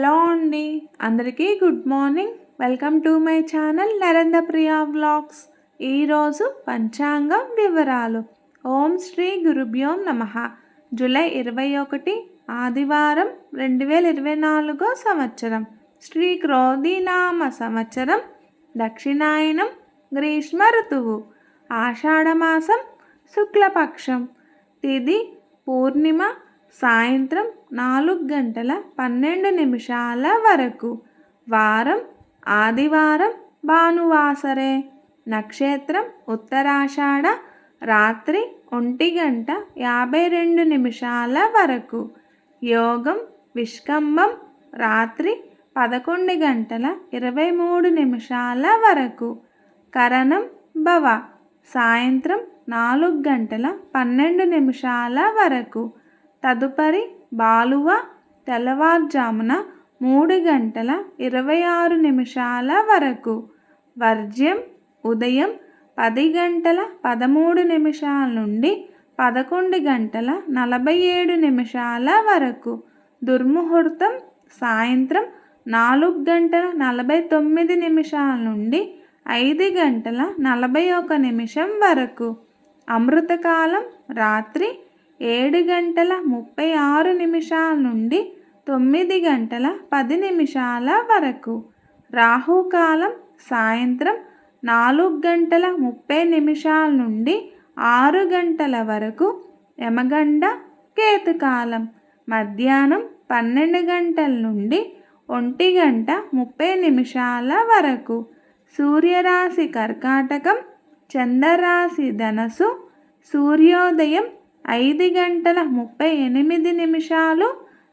Hello అండి అందరికీ good morning. Welcome to my channel Narendra Priya vlogs ఈరోజు పంచాంగం వివరాలు. ఓం శ్రీ గురుభ్యోం నమ. జూలై ఇరవై ఒకటి ఆదివారం రెండు వేల ఇరవై నాలుగో సంవత్సరం. శ్రీ క్రోధినామ సంవత్సరం. దక్షిణాయనం గ్రీష్మ ఋతువు. ఆషాఢమాసం శుక్లపక్షం. తిది పూర్ణిమ సాయంత్రం నాలుగు గంటల పన్నెండు నిమిషాల వరకు. వారం ఆదివారం భానువాసరే. నక్షత్రం ఉత్తరాషాఢ రాత్రి ఒంటి గంట యాభై రెండు నిమిషాల వరకు. యోగం విష్కంభం రాత్రి పదకొండు గంటల ఇరవై మూడు నిమిషాల వరకు. కరణం భవ. సాయంత్రం నాలుగు గంటల పన్నెండు నిమిషాల వరకు. తదుపరి బాలువ తెల్లవారుజామున మూడు గంటల ఇరవై ఆరు నిమిషాల వరకు. వర్జ్యం ఉదయం పది గంటల పదమూడు నిమిషాల నుండి పదకొండు గంటల నలభై ఏడు నిమిషాల వరకు. దుర్ముహూర్తం సాయంత్రం నాలుగు గంటల నలభై తొమ్మిది నిమిషాల నుండి ఐదు గంటల నలభై ఒక నిమిషం వరకు. అమృతకాలం రాత్రి ఏడు గంటల ముప్పై ఆరు నిమిషాల నుండి తొమ్మిది గంటల పది నిమిషాల వరకు. రాహుకాలం సాయంత్రం నాలుగు గంటల ముప్పై నిమిషాల నుండి ఆరు గంటల వరకు యమగండ కేతుకాలం మధ్యాహ్నం పన్నెండు గంటల నుండి ఒంటి గంట ముప్పై నిమిషాల వరకు. సూర్యరాశి కర్కాటకం చంద్రరాశి ధనసు సూర్యోదయం ఐదు గంటల ముప్పై ఎనిమిది నిమిషాలు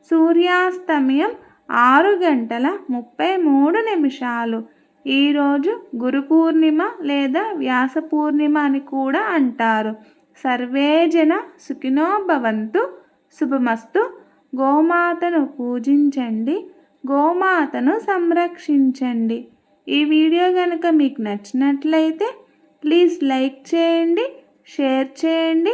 సూర్యాస్తమయం ఆరు గంటల ముప్పై మూడు నిమిషాలు. ఈరోజు గురు పూర్ణిమ లేదా వ్యాస పూర్ణిమ అని కూడా అంటారు. సర్వేజన సుఖినోభవంతు శుభమస్తు. గోమాతను పూజించండి గోమాతను సంరక్షించండి. ఈ వీడియో కనుక మీకు నచ్చినట్లయితే ప్లీజ్ లైక్ చేయండి షేర్ చేయండి.